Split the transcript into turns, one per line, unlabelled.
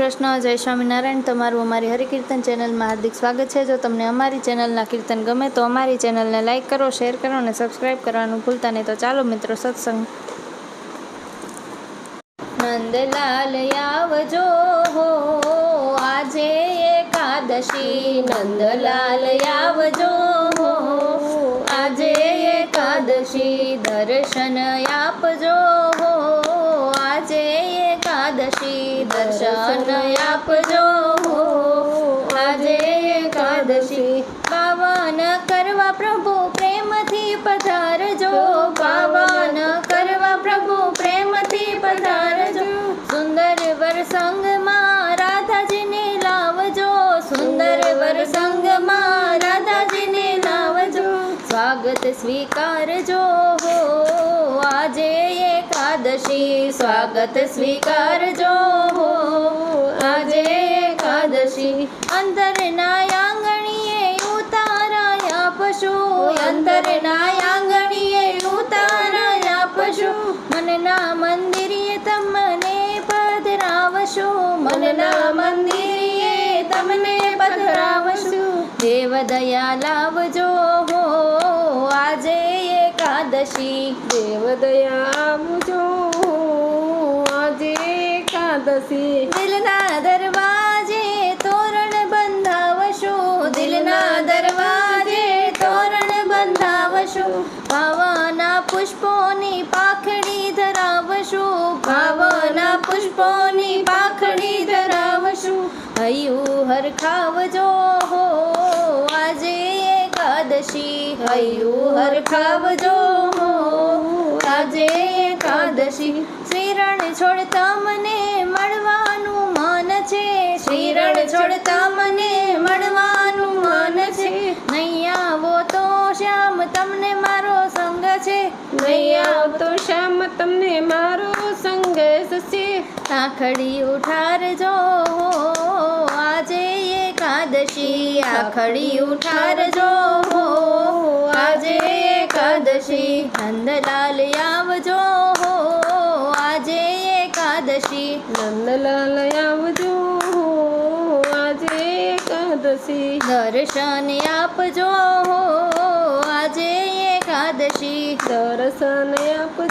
કૃષ્ણ જય સ્વામિનારાયણ. તમારું અમારી હરિકીર્તન ચેનલમાં હાર્દિક સ્વાગત છે. જો તમને અમારી ચેનલના કીર્તન ગમે તો અમારી ચેનલને લાઇક કરો, શેર કરો અને સબસ્ક્રાઈબ કરવાનું ભૂલતા નહીં. તો ચાલો મિત્રો, સત્સંગ. નંદલાલ, આવજો હો. આજે એકાદશી. નંદલાલ, આવજો હો. આજે એકાદશી. દર્શન આપજો. સ્વાગત સ્વીકારજો હો. આજે એકાદશી, સ્વાગત સ્વીકારજો હો. આજે એકાદશી, અંતરના આંગણીએ ઉતારાયા પશુ અંતરના આંગણીએ ઉતારાયા પશુ મનના મંદિરે તમને પધરાવશો. મનના મંદિરે તમને પધરાવશું. દેવ દયા લાવજો હો. એકાદશી
દેવ દયા આવજો આજે એકાદશી
દિલના દરવાજે તોરણ બંધાવશો. દિલના દરવાજે તોરણ બંધાવશો. ભાવના પુષ્પોની પાખડી ધરાવશો. ભાવના પુષ્પોની પાખડી ધરાવશો. હૈયું હરખાવજો હો, આજે એકાદશી હૈયું હરખાવજો આજે એકાદશી. શ્રીરણ છોડતા મને મળવાનું મન છે. શ્રીરણ છોડતા મને મળવાનું મન છે. નહીં આવો તો શ્યામ તમને મારો સંગ છે.
નહીં આવતો શ્યામ તમને મારો સંગ છે.
આખડી ઉઠારજો આજે એકાદશી. આખડી ઉઠારજો આજે એકાદશી. નંદલાલ આવજો
નંદલાલ આવજો આજે એકાદશી.
દર્શન આપજો આજે એકાદશી.
દર્શન આપજો.